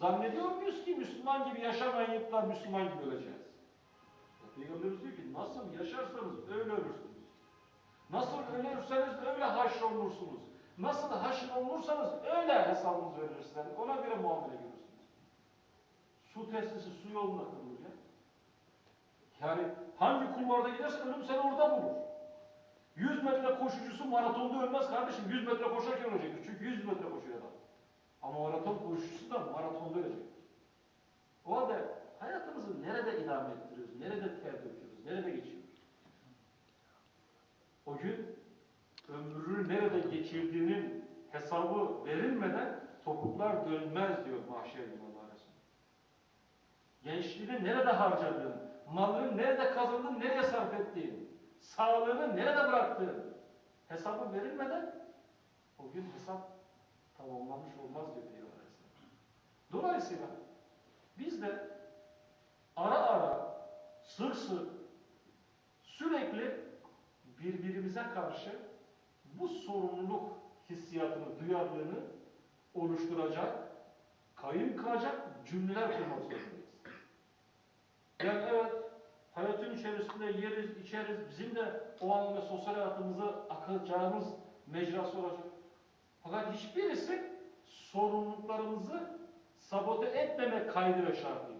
Zannediyor muyuz ki Müslüman gibi yaşamayıp da Müslüman gibi öleceğiz? Peygamberimiz diyor ki nasıl yaşarsanız öyle ölürsünüz. Nasıl ölürseniz öyle haşrolursunuz. Nasıl haşrolursanız öyle hesabınız verilir size. Ona göre muamele görürsünüz. Su testisi su yoluna ya. Yani hangi kulvarda gidersen ölüm seni orada bulur. 100 metre koşucusu maratonda ölmez kardeşim. 100 metre koşarken ölecektir. Çünkü 100 metre koşuyor adam. Ama maraton koşucusu da maratonda ölecektir. O halde hayatımızı idame ettiriyoruz? Nerede ter döküyoruz? Nerede geçiyoruz? O gün ömrünü nerede geçirdiğinin hesabı verilmeden topuklar dönmez diyor mahşer günü Allah Resulü. Gençliğini nerede harcadığın, malını nerede kazandın, nereye sarf ettiğin, sağlığını nerede bıraktığın hesabı verilmeden o gün hesap tamamlanmış olmaz diyor Peygamber. Dolayısıyla biz de sık, sürekli birbirimize karşı bu sorumluluk hissiyatını, duyarlılığını oluşturacak, kayın kılacak cümleler kurmak zorundayız. Yani evet, hayatın içerisinde yeriz, içeriz, bizim de o an ve sosyal hayatımızı akacağımız mecrası olacak. Fakat hiçbirisi sorumluluklarımızı sabote etmemek kaydı ve şartıyla.